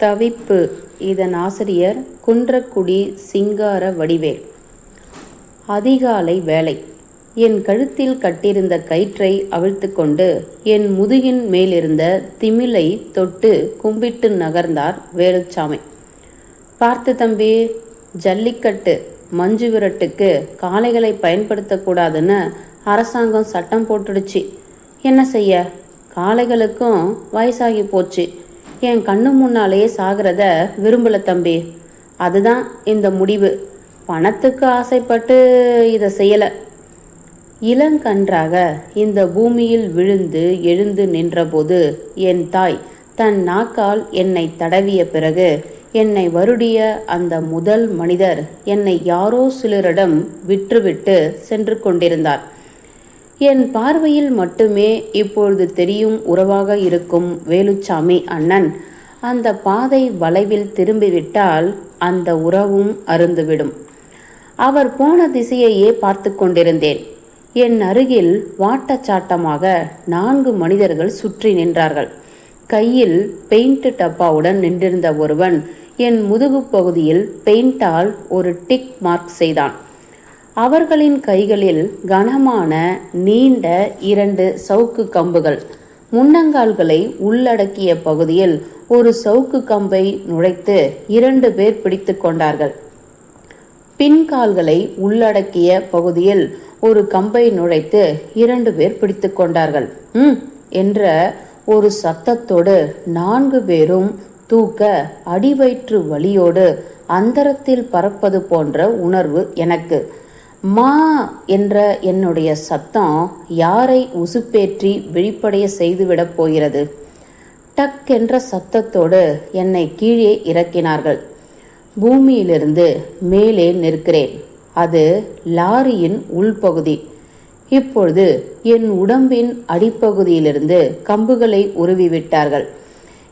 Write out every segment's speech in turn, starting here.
தவிப்பு. இதன் ஆசிரியர் குன்றக்குடி சிங்கார வடிவேல். அதிகாலை வேலை என் கழுத்தில் கட்டியிருந்த கயிற்றை அவிழ்த்து கொண்டு என் முதுகின் மேலிருந்த திமிலை தொட்டு கும்பிட்டு நகர்ந்தார் வேலுச்சாமி. பார்த்து தம்பி ஜல்லிக்கட்டு மஞ்சு விரட்டுக்கு காளைகளை பயன்படுத்தக்கூடாதுன்னு அரசாங்கம் சட்டம் போட்டுடுச்சு. என்ன செய்ய? காளைகளுக்கும் வயசாகி போச்சு. என் கண்ணு முன்னாலேயே சாகிறத விரும்பல தம்பி. அதுதான் இந்த முடிவு. பணத்துக்கு ஆசைப்பட்டு இதை செய்யலை. இளங்கன்றாக இந்த பூமியில் விழுந்து எழுந்து நின்றபோது என் தாய் தன் நாக்கால் என்னை தடவிய பிறகு என்னை வருடிய அந்த முதல் மனிதர் என்னை யாரோ சிலரிடம் விற்றுவிட்டு சென்று கொண்டிருந்தார். என் பார்வையில் மட்டுமே இப்பொழுது தெரியும் உறவாக இருக்கும் வேலுச்சாமி அண்ணன். அந்த பாதை வளைவில் திரும்பிவிட்டால் அந்த உறவும் அருந்துவிடும். அவர் போன திசையையே பார்த்து கொண்டிருந்தேன். என் அருகில் வாட்டச்சாட்டமாக நான்கு மனிதர்கள் சுற்றி நின்றார்கள். கையில் பெயிண்ட் டப்பாவுடன் நின்றிருந்த ஒருவன் என் முதுகு பகுதியில் பெயிண்டால் ஒரு டிக் மார்க் செய்தான். அவர்களின் கைகளில் கனமான நீண்ட இரண்டு சவுக்கு கம்புகள். முன்னங்கால்களை உள்ளடக்கிய பகுதியில் ஒரு சவுக்கு கம்பை நுழைத்து இரண்டு பேர் பிடித்து கொண்டார்கள். பின்கால்களை உள்ளடக்கிய பகுதியில் ஒரு கம்பை நுழைத்து இரண்டு பேர் பிடித்து கொண்டார்கள். ம் என்ற ஒரு சத்தத்தோடு நான்கு பேரும் தூக்க அடிவயிற்று வலியோடு அந்தரத்தில் பறப்பது போன்ற உணர்வு எனக்கு. மா என்ற என்னுடைய சத்தம் யாரை உசுப்பேற்றி விழிப்படைய செய்துவிடப் போகிறது? டக் என்ற சத்தத்தோடு என்னை கீழே இறக்கினார்கள். பூமியிலிருந்து மேலே நிற்கிறேன். அது லாரியின் உள்பகுதி. இப்பொழுது என் உடம்பின் அடிப்பகுதியிலிருந்து கம்புகளை உருவிவிட்டார்கள்.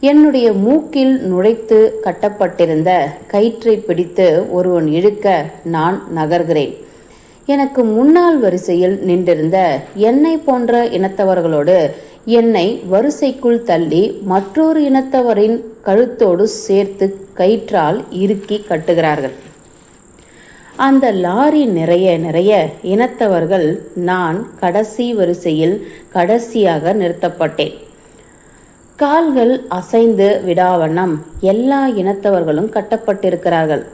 என்னுடைய மூக்கில் நுழைத்து கட்டப்பட்டிருந்த கயிற்றை பிடித்து ஒருவன் இழுக்க நான் நகர்கிறேன். எனக்கு முன்னால் வரிசையில் நின்றிருந்த என்னை போன்ற இனத்தவர்களோடு என்னை வரிசைக்குள் தள்ளி மற்றொரு இனத்தவரின் கழுத்தோடு சேர்த்து கயிற்றால் இறுக்கி கட்டுகிறார்கள். அந்த லாரி நிறைய நிறைய இனத்தவர்கள் நான் கடைசி வரிசையில் கடைசியாக நிறுத்தப்பட்டேன். கால்கள் அசைந்து விடாவண்ணம் எல்லா இனத்தவர்களும் கட்டப்பட்டிருக்கிறார்கள்.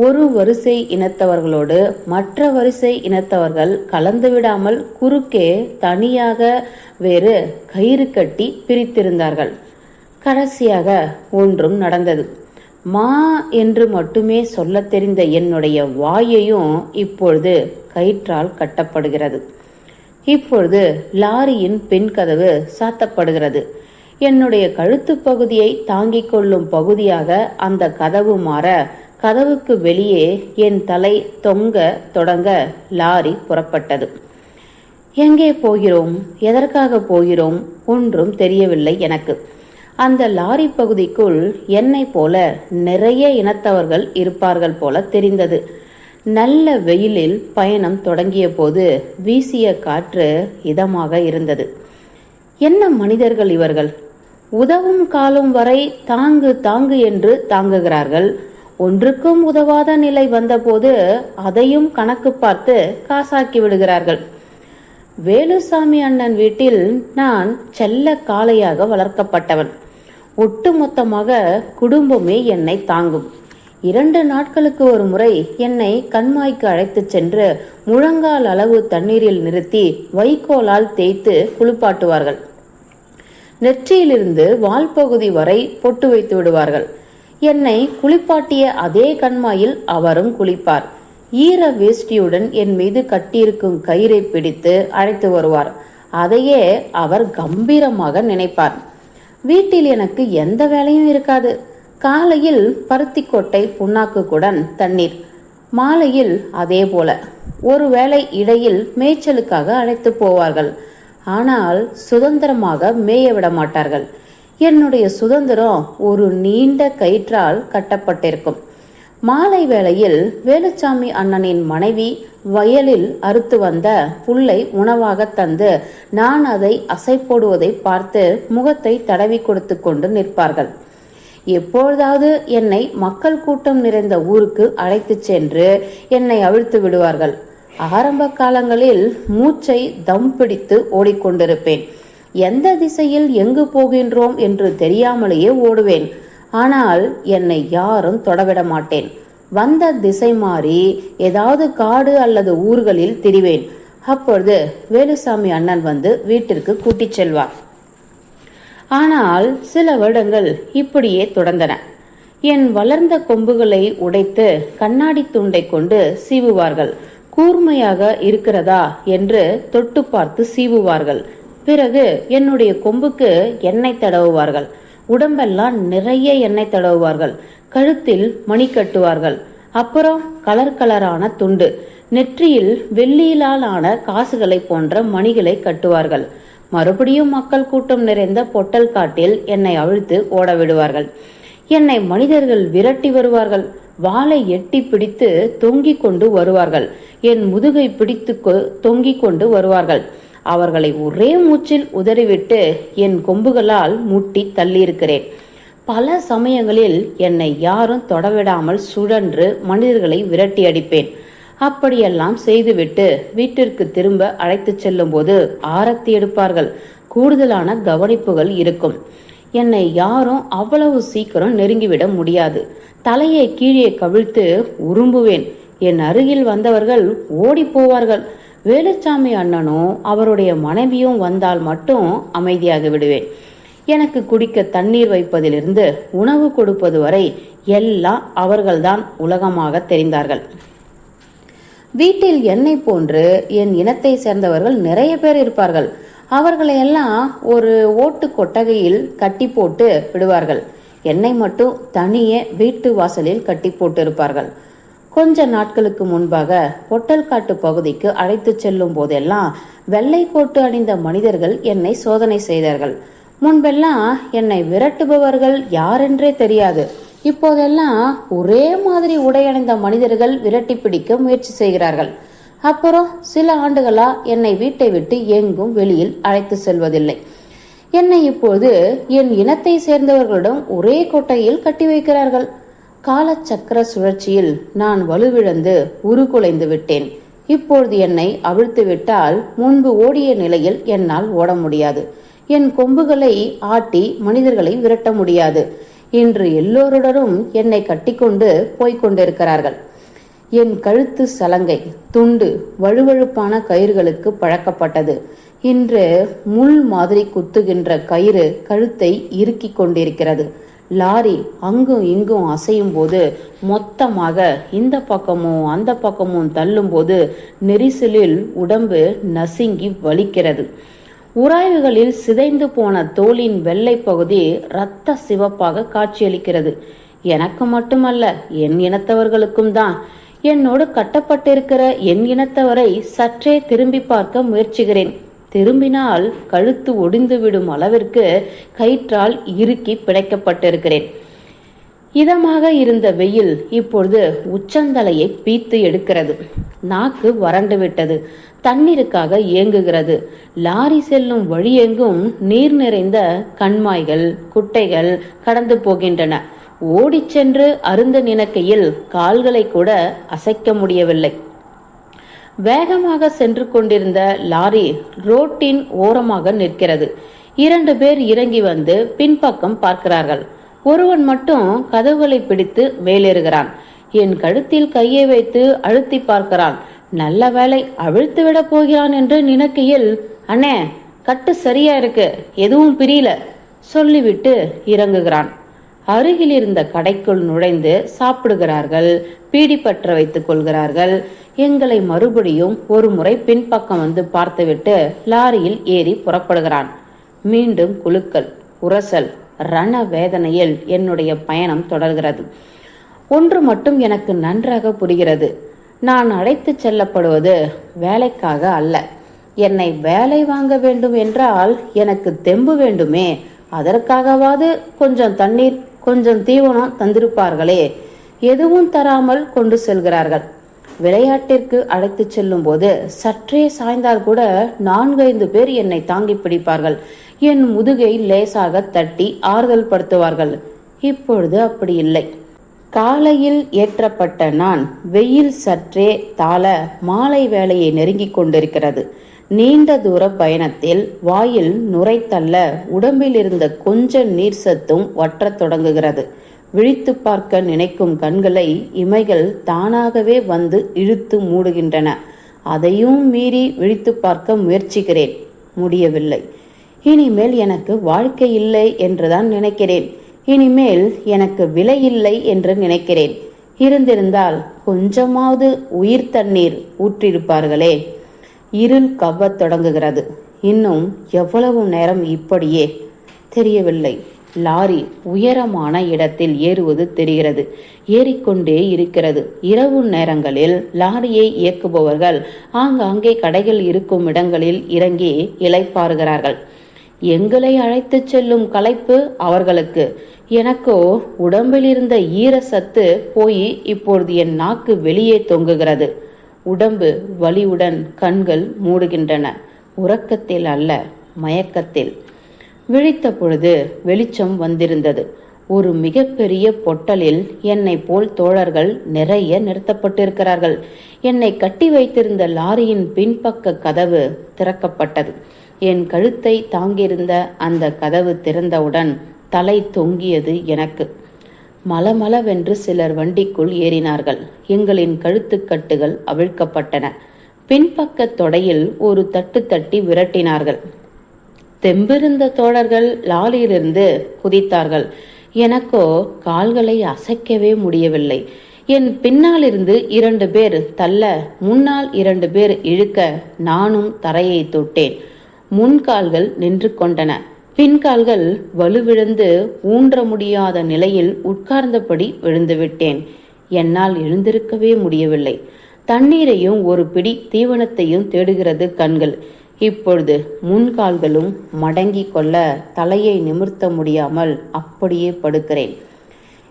ஒரு வரிசை இனத்தவர்களோடு மற்ற வரிசை இனத்தவர்கள் கலந்து விடாமல் குறுக்கே தனியாக வேறு கயிறு கட்டி பிரித்திருந்தார்கள். கடைசியாக ஒன்றும் நடந்தது. மா என்று மட்டுமே சொல்ல தெரிந்த என்னுடைய வாயையும் இப்பொழுது கயிற்றால் கட்டப்படுகிறது. இப்பொழுது லாரியின் பின் கதவு சாத்தப்படுகிறது. என்னுடைய கழுத்து பகுதியை தாங்கிக் கொள்ளும் பகுதியாக அந்த கதவு மாற கதவுக்கு வெளியே என் தலை தொங்க தொடங்க லாரி புறப்பட்டது. எங்கே போகிறோம்? எதற்காக போகிறோம்? ஒன்றும் தெரியவில்லை எனக்கு. அந்த லாரி பகுதிக்குள் என்னை போல நிறைய இனத்தவர்கள் இருப்பார்கள் போல தெரிந்தது. நல்ல வெயிலில் பயணம் தொடங்கிய போது வீசிய காற்று இதமாக இருந்தது. என்ன மனிதர்கள் இவர்கள்? உதவும் காலம் வரை தாங்கு தாங்கு என்று தாங்குகிறார்கள். ஒன்றுக்கும் உதவாத நிலை வந்தபோது அதையும் கணக்கு பார்த்து காசாக்கி விடுகிறார்கள். வேலுசாமி அண்ணன் வீட்டில் நான் செல்ல காளையாக வளர்க்கப்பட்டவன். ஒட்டுமொத்தமாக குடும்பமே என்னை தாங்கும். இரண்டு நாட்களுக்கு ஒரு முறை என்னை கண்மாய்க்கு அழைத்துச் சென்று முழங்கால் அளவு தண்ணீரில் நிறுத்தி வைக்கோலால் தேய்த்து குளிப்பாட்டுவார்கள். நெற்றியிலிருந்து வால் பகுதி வரை பொட்டு வைத்து விடுவார்கள். என்னை குளிப்பாட்டிய அதே கண்மாயில் அவரும் குளிப்பார். ஈர வேஷ்டியுடன் என் மீது கட்டியிருக்கும் கயிறை பிடித்து அழைத்து வருவார். அதையே அவர் கம்பீரமாக நினைப்பார். வீட்டில் எனக்கு எந்த வேலையும் இருக்காது. காலையில் பருத்திக்கொட்டை புண்ணாக்குக்குடன் தண்ணீர். மாலையில் அதே போல. ஒருவேளை இடையில் மேய்ச்சலுக்காக அழைத்து போவார்கள். ஆனால் சுதந்திரமாக மேய விட மாட்டார்கள். என்னுடைய சுதந்திரம் ஒரு நீண்ட கயிற்றால் கட்டப்பட்டிருக்கும். மாலை வேளையில் வேலுச்சாமி அண்ணனின் மனைவி வயலில் அறுத்து வந்த புல்லை உணவாக தந்து நான் அதை அசை போடுவதை பார்த்து முகத்தை தடவி கொடுத்து கொண்டு நிற்பார்கள். எப்பொழுதாவது என்னை மக்கள் கூட்டம் நிறைந்த ஊருக்கு அழைத்துச் சென்று என்னை அவிழ்த்து விடுவார்கள். ஆரம்ப காலங்களில் மூச்சை தம் பிடித்து ஓடிக்கொண்டிருப்பேன். எந்த திசையில் எங்கு போகின்றோம் என்று தெரியாமலேயே ஓடுவேன். ஆனால் என்னை யாரும் தொடவிட மாட்டேன். வந்த திசை மாறி ஏதாவது காடு அல்லது ஊர்களில் திரிவேன். அப்பொழுது வேலுசாமி அண்ணன் வந்து வீட்டிற்கு கூட்டிச் செல்வார். ஆனால் சில வருடங்கள் இப்படியே தொடர்ந்தன. என் வளர்ந்த கொம்புகளை உடைத்து கண்ணாடி துண்டை கொண்டு சீவுவார்கள். கூர்மையாக இருக்கிறதா என்று தொட்டு பார்த்து சீவுவார்கள். பிறகு என்னுடைய கொம்புக்கு எண்ணெய் தடவுவார்கள். உடம்பெல்லாம் நிறைய எண்ணெய் தடவுவார்கள். கழுத்தில் மணி கட்டுவார்கள். அப்புறம் கலர் கலரான துண்டு. நெற்றியில் வெள்ளியிலால் ஆன காசுகளை போன்ற மணிகளை கட்டுவார்கள். மறுபடியும் மக்கள் கூட்டம் நிறைந்த பொட்டல் காட்டில் என்னை அவிழ்த்து ஓட விடுவார்கள் என்னை மனிதர்கள் விரட்டி வருவார்கள். வாளை எட்டி பிடித்து தொங்கிக் கொண்டு வருவார்கள். என் முதுகை பிடித்து கொ- தொங்கிக் கொண்டு வருவார்கள். அவர்களை ஒரே மூச்சில் உதறிவிட்டு என் கொம்புகளால் முட்டி தள்ளியிருக்கிறேன். பல சமயங்களில் என்னை யாரும் தொடவிடாமல் சுழன்று மனிதர்களை விரட்டி அடிப்பேன். அப்படியெல்லாம் செய்துவிட்டு வீட்டிற்கு திரும்ப அழைத்துச் செல்லும்போது ஆரத்தி எடுப்பார்கள். கூடுதலான கவனிப்புகள் இருக்கும். என்னை யாரும் அவ்வளவு சீக்கிரம் நெருங்கிவிட முடியாது. தலையை கீழே கவிழ்த்து உரும்புவேன். என் அருகில் வந்தவர்கள் ஓடி போவார்கள். வேலுச்சாமி அண்ணனும் அவருடைய மனைவியும் வந்தால் மட்டும் அமைதியாக விடுவேன். எனக்கு குடிக்க தண்ணீர் வைப்பதிலிருந்து உணவு கொடுப்பது வரை எல்லாம் அவர்கள்தான் உலகமாக தெரிந்தார்கள். வீட்டில் என்னை போன்று என் இனத்தை சேர்ந்தவர்கள் நிறைய பேர் இருப்பார்கள். அவர்களை எல்லாம் ஒரு ஓட்டு கொட்டகையில் கட்டி போட்டு விடுவார்கள். என்னை மட்டும் தனியே வீட்டு வாசலில் கட்டி போட்டு இருப்பார்கள். கொஞ்ச நாட்களுக்கு முன்பாக பொட்டல்காட்டு பகுதிக்கு அழைத்து செல்லும் போதெல்லாம் வெள்ளை கோட்டு அணிந்த மனிதர்கள் என்னை சோதனை செய்தார்கள். முன்பெல்லாம் என்னை விரட்டுபவர்கள் யாரென்றே தெரியாது. இப்போதெல்லாம் ஒரே மாதிரி உடையணிந்த மனிதர்கள் விரட்டி பிடிக்க முயற்சி செய்கிறார்கள். அப்புறம் சில ஆண்டுகளா என்னை வீட்டை விட்டு எங்கும் வெளியில் அழைத்து செல்வதில்லை. என்னை இப்போது என் இனத்தை சேர்ந்தவர்களிடம் ஒரே கொட்டையில் கட்டி வைக்கிறார்கள். காலச்சக்கர சுழற்சியில் நான் வலுவிழந்து உருகுலைந்து விட்டேன். இப்பொழுது என்னை அவிழ்த்து விட்டால் முன்பு ஓடிய நிலையில் என்னால் ஓட முடியாது. என் கொம்புகளை ஆட்டி மனிதர்களை விரட்ட முடியாது. இன்று எல்லோருடனும் என்னை கட்டிக்கொண்டு போய்க் கொண்டிருக்கிறார்கள். என் கழுத்து சலங்கை துண்டு வழுவழுப்பான கயிறுகளுக்கு பழக்கப்பட்டது. இன்று முள் மாதிரி குத்துகின்ற கயிறு கழுத்தை இறுக்கிக் கொண்டிருக்கிறது. லாரி அங்கும் இங்கும் அசையும் போது மொத்தமாக இந்த பக்கமும் அந்த பக்கமும் தள்ளும்போது நெரிசலில் உடம்பு நசுங்கி வலிக்கிறது. உராய்வுகளில் சிதைந்து போன தோலின் வெள்ளை பகுதி இரத்த சிவப்பாக காட்சியளிக்கிறது. எனக்கு மட்டுமல்ல என் இனத்தவர்களுக்கும் தான். என்னோடு கட்டப்பட்டிருக்கிற என் இனத்தவரை சற்றே திரும்பி பார்க்க முயற்சிக்கிறேன். திரும்பினால் கழுத்து ஒடிந்து விடும் அளவிற்கு கயிற்றால் இறுக்கி பிணைக்கப்பட்டிருக்கிறேன். இதமாக இருந்த வெயில் இப்பொழுது உச்சந்தலையை பீத்து எடுக்கிறது. நாக்கு வறண்டு விட்டது தண்ணீருக்காக ஏங்குகிறது லாரி செல்லும் வழியெங்கும் நீர் நிறைந்த கண்மாய்கள் குட்டைகள் கடந்து போகின்றன. ஓடிச் சென்று அருந்த நினைக்கையில் கால்களை கூட அசைக்க முடியவில்லை. வேகமாக சென்று கொண்டிருந்த லாரி ரோட்டின் ஓரமாக நிற்கிறது. இரண்டு பேர் இறங்கி வந்து பின்பக்கம் பார்க்கிறார்கள். ஒருவன் மட்டும் கதவுகளை பிடித்து மேலேறுகிறான். என் கழுத்தில் கையை வைத்து அழுத்தி பார்க்கிறான். நல்ல வேளை அவிழ்த்து விட போகிறான் என்று நினைக்கையில் அண்ணே கட்டு சரியா இருக்கு. எதுவும் பிரியல சொல்லிவிட்டு இறங்குகிறான். அருகில் இருந்த கடைக்குள் நுழைந்து சாப்பிடுகிறார்கள் பீடி பற்ற வைத்துக் கொள்கிறார்கள். எங்களை மறுபடியும் ஒரு முறை பின்பக்கம் வந்து பார்த்துவிட்டு லாரியில் ஏறி புறப்படுகிறான். மீண்டும் குலுக்கல் உரசல் ரண வேதனையில் என்னுடைய பயணம் தொடர்கிறது. ஒன்று மட்டும் எனக்கு நன்றாக புரிகிறது. நான் அழைத்துச் செல்லப்படுவது வேலைக்காக அல்ல. என்னை வேலை வாங்க வேண்டும் என்றால் எனக்கு தெம்பு வேண்டுமே. அதற்காகவாது கொஞ்சம் தண்ணீர் கொஞ்சம் தீவனம் தந்திருப்பார்களே. எதுவும் தராமல் கொண்டு செல்கிறார்கள். விளையாட்டிற்கு அழைத்துச் செல்லும்போது சற்றே சாய்ந்தால் கூட நான்கைந்து பேர் என்னை தாங்கி பிடிப்பார்கள். என் முதுகை லேசாக தட்டி ஆறுதல் படுத்துவார்கள் இப்பொழுது அப்படி இல்லை. காலையில் ஏற்றப்பட்ட நான் வெயில் சற்றே தாழ மாலை வேலையை நெருங்கிக் கொண்டிருக்கிறது. நீண்ட தூர பயணத்தில் வாயில் நுரைத்தள்ள உடம்பில் இருந்த கொஞ்ச நீர் சத்தும் வற்றத் தொடங்குகிறது. விழித்து பார்க்க நினைக்கும் கண்களை இமைகள் தானாகவே வந்து இழுத்து மூடுகின்றன. அதையும் மீறி விழித்து பார்க்க முயற்சிக்கிறேன். முடியவில்லை. இனிமேல் எனக்கு வாழ்க்கை இல்லை என்றுதான் நினைக்கிறேன். இனிமேல் எனக்கு விலை இல்லை என்று நினைக்கிறேன். இருந்திருந்தால் கொஞ்சமாவது உயிர் தண்ணீர் ஊற்றிருப்பார்களே. இருள் கவ்வத் தொடங்குகிறது. இன்னும் எவ்வளவு நேரம் இப்படியே? தெரியவில்லை. லாரி உயரமான இடத்தில் ஏறுவது தெரிகிறது. ஏறிக்கொண்டே இருக்கிறது. இரவு நேரங்களில் லாரியை இயக்குபவர்கள் ஆங்காங்கே கடைகள் இருக்கும் இடங்களில் இறங்கி இளைப்பாறுகிறார்கள். எங்களை அழைத்துச் செல்லும் களைப்பு அவர்களுக்கு. எனக்கோ உடம்பில் இருந்த ஈர சத்து போய் இப்பொழுது என் நாக்கு வெளியே தொங்குகிறது. உடம்பு வலியுடன் கண்கள் மூடுகின்றன. உறக்கத்தில் அல்ல மயக்கத்தில். விழித்த பொழுது வெளிச்சம் வந்திருந்தது. ஒரு மிகப்பெரிய பொட்டலில் என்னை போல் தோழர்கள் நிறைய நிறுத்தப்பட்டிருக்கிறார்கள். என்னை கட்டி வைத்திருந்த லாரியின் பின்பக்க கதவு திறக்கப்பட்டது. என் கழுத்தை தாங்கியிருந்த அந்த கதவு திறந்தவுடன் தலை தொங்கியது எனக்கு. மலமளவென்று சிலர் வண்டிக்குள் ஏறினார்கள். எங்களின் கழுத்துக்கட்டுகள் அவிழ்க்கப்பட்டன. பின்பக்க தொடையில் ஒரு தட்டு தட்டி விரட்டினார்கள். தெம்பிருந்த தோழர்கள் லாலியிலிருந்து குதித்தார்கள். எனக்கோ கால்களை அசைக்கவே முடியவில்லை. என் பின்னாலிருந்து இரண்டு பேர் தள்ள முன்னால் இரண்டு பேர் இழுக்க நானும் தரையை தொட்டேன். முன்கால்கள் நின்று கொண்டன. பின்கால்கள் வலுவிழந்து ஊன்ற முடியாத நிலையில் உட்கார்ந்தபடி விழுந்துவிட்டேன் என்னால் எழுந்திருக்கவே முடியவில்லை. தண்ணீரையும் ஒரு பிடி தீவனத்தையும் தேடுகிறது கண்கள். இப்பொழுது முன்கால்களும் மடங்கி கொள்ள தலையை நிமிர்த்த முடியாமல் அப்படியே படுக்கிறேன்.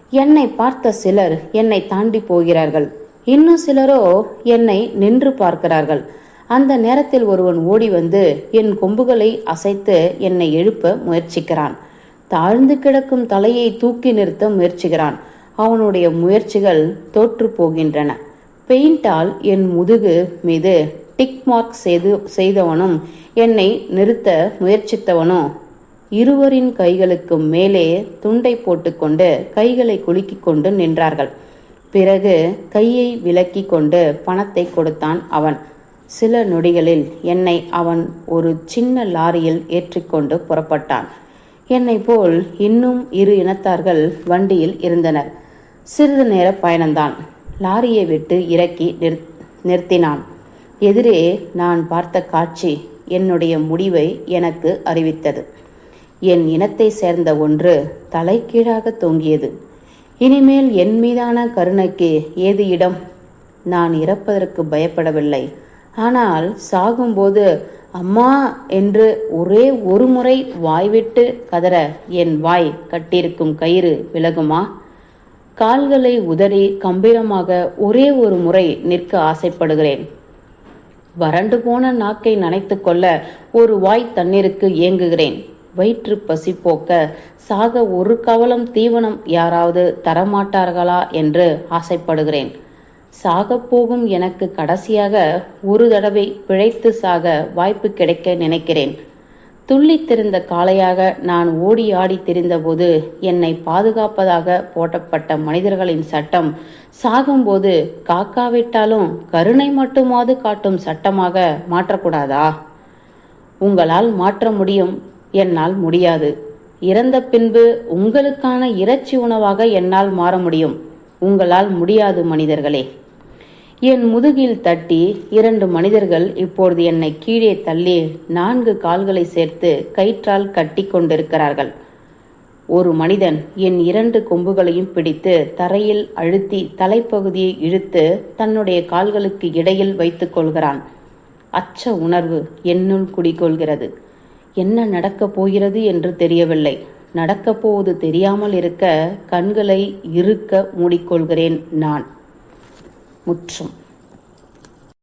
என்னை பார்த்த சிலர் என்னை தாண்டி போகிறார்கள். இன்னும் சிலரோ என்னை நின்று பார்க்கிறார்கள். அந்த நேரத்தில் ஒருவன் ஓடி வந்து என் கொம்புகளை அசைத்து என்னை எழுப்ப முயற்சிக்கிறான். தாழ்ந்து கிடக்கும் தலையை தூக்கி நிறுத்த முயற்சிக்கிறான். அவனுடைய முயற்சிகள் தோற்று போகின்றன. பெயிண்டால் என் முதுகு மீது டிக் மார்க் செய்து செய்தவனும் என்னை நிறுத்த முயற்சித்தவனும் இருவரின் கைகளுக்கு மேலே துண்டை போட்டுக்கொண்டு கைகளை குலுக்கிக் கொண்டு நின்றார்கள். பிறகு கையை விலக்கி கொண்டு பணத்தை கொடுத்தான் அவன். சில நொடிகளில் என்னை அவன் ஒரு சின்ன லாரியில் ஏற்றிக்கொண்டு புறப்பட்டான். என்னை போல் இன்னும் இரு இனத்தார்கள் வண்டியில் இருந்தனர். சிறிது நேர பயணம்தான் லாரியை விட்டு இறக்கி நிறு நிறுத்தினான். எதிரே நான் பார்த்த காட்சி என்னுடைய முடிவை எனக்கு அறிவித்தது. என் இனத்தை சேர்ந்த ஒன்று தலைகீழாக தொங்கியது. இனிமேல் என் மீதான கருணைக்கு ஏது இடம்? நான் இறப்பதற்கு பயப்படவில்லை. ஆனால் சாகும்போது அம்மா என்று ஒரே ஒரு முறை வாய்விட்டு கதற என் வாய் கட்டியிருக்கும் கயிறு விலகுமா? கால்களை உதறி கம்பீரமாக ஒரே ஒரு முறை நிற்க ஆசைப்படுகிறேன். வறண்டு போன நாக்கை நனைத்து கொள்ள ஒரு வாய் தண்ணீருக்கு ஏங்குகிறேன். வயிற்று பசி போக்க சாக ஒரு கவலம் தீவனம் யாராவது தரமாட்டார்களா என்று ஆசைப்படுகிறேன். சாகப்போகும் எனக்கு கடைசியாக ஒரு தடவை பிழைத்து சாக வாய்ப்பு கிடைக்க நினைக்கிறேன். துள்ளித்திருந்த காளையாக நான் ஓடி ஆடி திரிந்தபோது என்னை பாதுகாப்பதாக போட்டப்பட்ட மனிதர்களின் சட்டம் சாகும்போது காக்காவிட்டாலும் கருணை மட்டுமாவது காட்டும் சட்டமாக மாற்றக்கூடாதா? உங்களால் மாற்ற முடியும் என்னால் முடியாது. இறந்த பின்பு உங்களுக்கான இறைச்சி உணவாக என்னால் மாற முடியும். உங்களால் முடியாது மனிதர்களே. என் முதுகில் தட்டி இரண்டு மனிதர்கள் இப்பொழுது என்னை கீழே தள்ளி நான்கு கால்களை சேர்த்து கயிற்றால் கட்டி கொண்டிருக்கிறார்கள். ஒரு மனிதன் என் இரண்டு கொம்புகளையும் பிடித்து தரையில் அழுத்தி தலைப்பகுதியை இழுத்து தன்னுடைய கால்களுக்கு இடையில் வைத்துக் கொள்கிறான். அச்ச உணர்வு என்னுள் குடிகொள்கிறது. என்ன நடக்கப் போகிறது என்று தெரியவில்லை. நடக்கப் போவது தெரியாமல் இருக்க கண்களை இருக்க மூடிக்கொள்கிறேன் நான். முற்றும்.